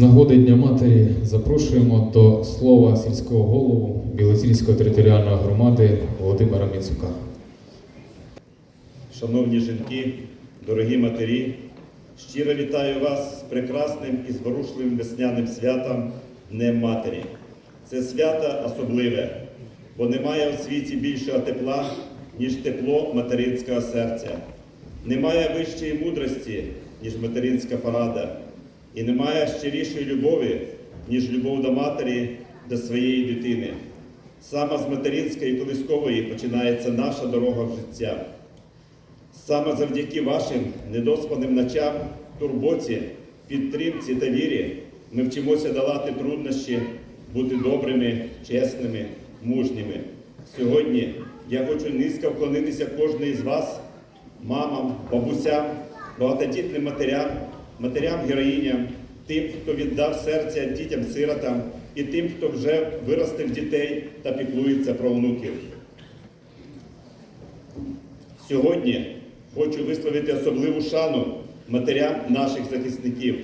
Нагоди Дня Матері запрошуємо до слова сільського голову Білоцерської територіальної громади Володимира Міцука. Шановні жінки, дорогі матері, щиро вітаю вас з прекрасним і зворушливим весняним святом Днем Матері. Це свято особливе, бо немає у світі більшого тепла, ніж тепло материнського серця. Немає вищої мудрості, ніж материнська порада, і немає щирішої любові, ніж любов до матері, до своєї дитини. Саме з материнської колискової починається наша дорога в життя. Саме завдяки вашим недоспаним ночам, турботі, підтримці та вірі ми вчимося долати труднощі, бути добрими, чесними, мужніми. Сьогодні я хочу низько вклонитися кожній з вас, мамам, бабусям, багатодітним матерям, матерям-героїням, тим, хто віддав серця дітям-сиротам і тим, хто вже виростив дітей та піклується про онуків. Сьогодні хочу висловити особливу шану матерям наших захисників,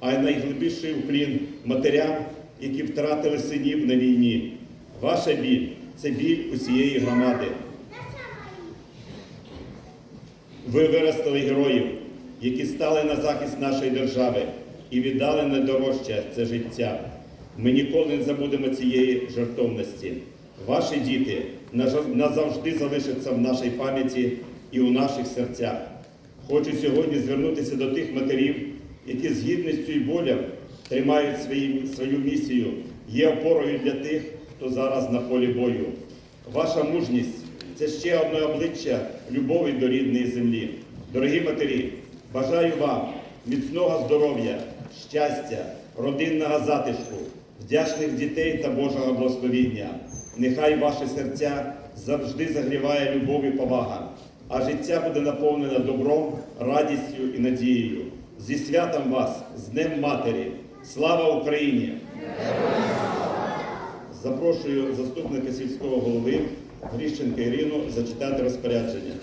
а й найглибший уклін матерям, які втратили синів на війні. Ваша біль це біль усієї громади. Ви виростили героїв, які стали на захист нашої держави і віддали найдорожче це життя. Ми ніколи не забудемо цієї жертовності. Ваші діти назавжди залишаться в нашій пам'яті і у наших серцях. Хочу сьогодні звернутися до тих матерів, які з гідністю і болем тримають свої, свою місію, є опорою для тих, хто зараз на полі бою. Ваша мужність це ще одне обличчя любові до рідної землі. Дорогі матері, бажаю вам міцного здоров'я, щастя, родинного затишку, вдячних дітей та Божого благословіння. Нехай ваші серця завжди загріває любов і повага, а життя буде наповнене добром, радістю і надією. Зі святом вас, з Днем Матері! Слава Україні! Запрошую заступника сільського голови Гріщенка Ірину зачитати розпорядження.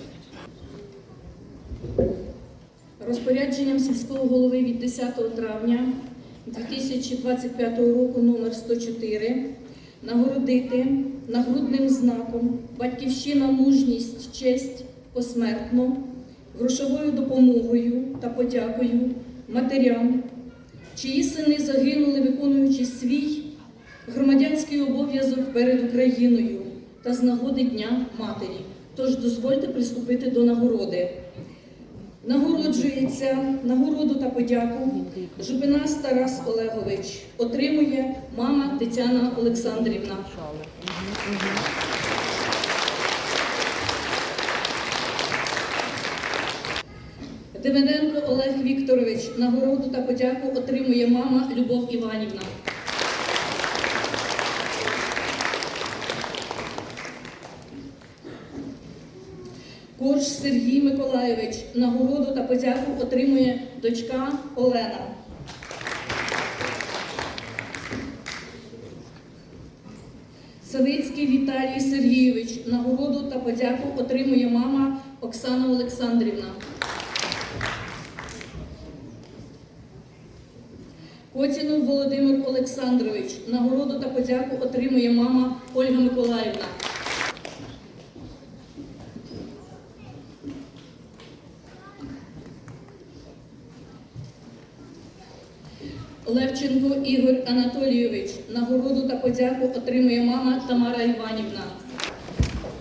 Розпорядженням сільського голови від 10 травня 2025 року номер 104 нагородити нагрудним знаком Батьківщина мужність, честь посмертно, грошовою допомогою та подякою матерям, чиї сини загинули, виконуючи свій громадянський обов'язок перед Україною та з нагоди Дня Матері. Тож дозвольте приступити до нагороди. Нагороджується нагороду та подяку Жупинас Тарас Олегович. Отримує мама Тетяна Олександрівна. Демиденко Олег Вікторович. Нагороду та подяку отримує мама Любов Іванівна. Корж Сергій Миколайович. Нагороду та подяку отримує дочка Олена. Савицький Віталій Сергійович. Нагороду та подяку отримує мама Оксана Олександрівна. Котінов Володимир Олександрович. Нагороду та подяку отримує мама Ольга Миколаївна. Ігор Анатолійович. Нагороду та подяку отримує мама Тамара Іванівна.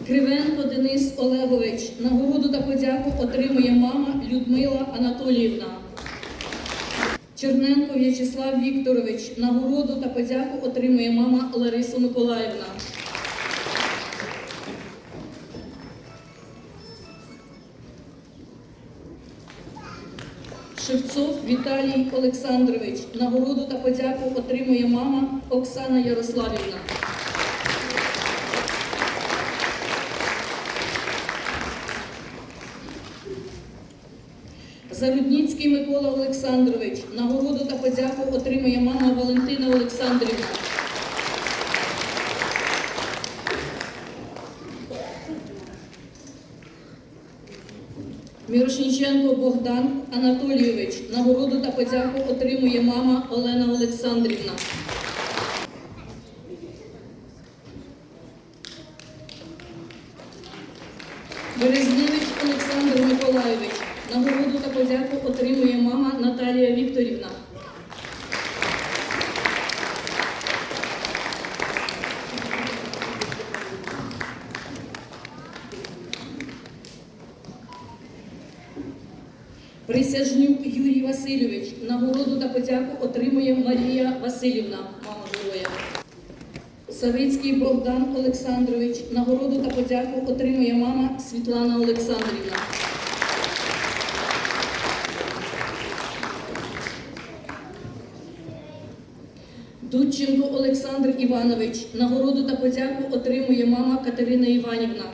Кривенко Денис Олегович. Нагороду та подяку отримує мама Людмила Анатоліївна. Черненко В'ячеслав Вікторович. Нагороду та подяку отримує мама Лариса Миколаївна. Шевцов Віталій Олександрович. Нагороду та подяку отримує мама Оксана Ярославівна. Зарудніцький Микола Олександрович. Нагороду та подяку отримує мама Валентина Олександрівна. Мірошніченко Богдан Анатолійович. Нагороду та подяку отримує мама Олена Олександрівна. Березневич Олександр Миколайович. Нагороду та подяку отримує мама Наталія Вікторівна. Присяжнюк Юрій Васильович. Нагороду та подяку отримує Марія Васильівна, мама героя. Савицький Богдан Олександрович. Нагороду та подяку отримує мама Світлана Олександрівна. Дудченко Олександр Іванович. Нагороду та подяку отримує мама Катерина Іванівна.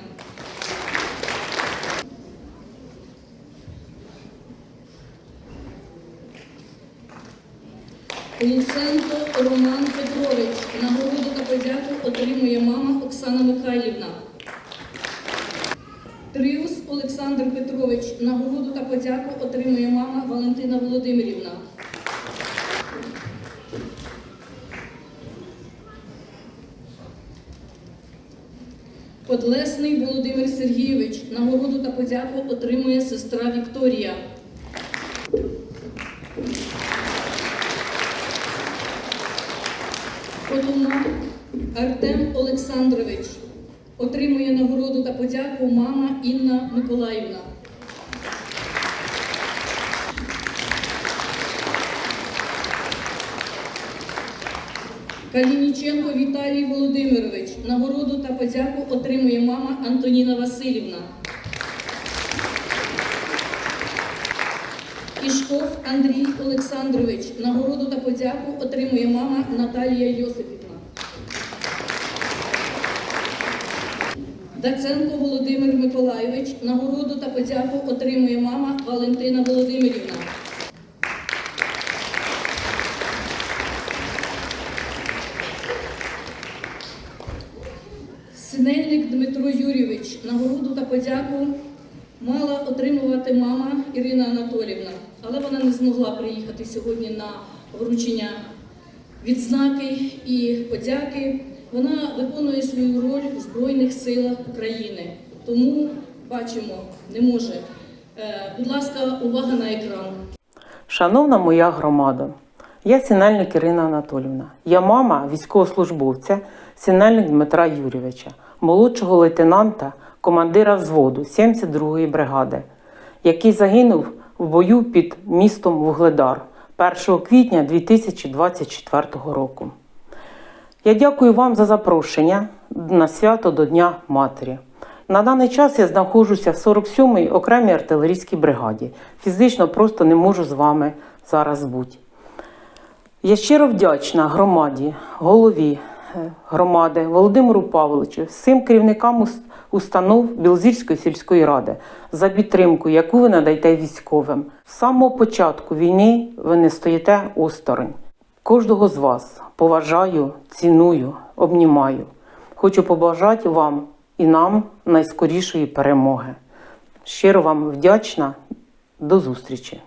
Луценко Роман Петрович. Нагороду та подяку отримує мама Оксана Михайлівна. Триус Олександр Петрович. Нагороду та подяку отримує мама Валентина Володимирівна. Подлесний Володимир Сергійович. Нагороду та подяку отримує сестра Вікторія. Артем Олександрович отримує нагороду та подяку мама Інна Миколаївна. Калініченко Віталій Володимирович. Нагороду та подяку отримує мама Антоніна Васильівна. Ішков Андрій Олександрович. Нагороду та подяку отримує мама Наталія Йосипівна. Даценко Володимир Миколайович. Нагороду та подяку отримує мама Валентина Володимирівна. Синельник Дмитро Юрійович. Нагороду та подяку мала отримувати мама Ірина Анатолівна, але вона не змогла приїхати сьогодні на вручення відзнаки і подяки. Вона виконує свою роль в Збройних силах України. Тому бачимо, не може. Е, Будь ласка, увага на екран. Шановна моя громада, я сінельник Ірина Анатолівна. Я мама військовослужбовця, сінельник Дмитра Юрійовича, молодшого лейтенанта, командира взводу 72-ї бригади, який загинув в бою під містом Вугледар 1 квітня 2024 року. Я дякую вам за запрошення на свято до Дня Матері. На даний час я знаходжуся в 47-й окремій артилерійській бригаді. Фізично просто не можу з вами зараз бути. Я щиро вдячна громаді, голові е, громади Володимиру Павловичу, всім керівникам установ Білозірської сільської ради за підтримку, яку ви надаєте військовим. З самого початку війни ви не стоїте осторонь. Кожного з вас поважаю, ціную, обнімаю. Хочу побажати вам і нам найскорішої перемоги. Щиро вам вдячна. До зустрічі!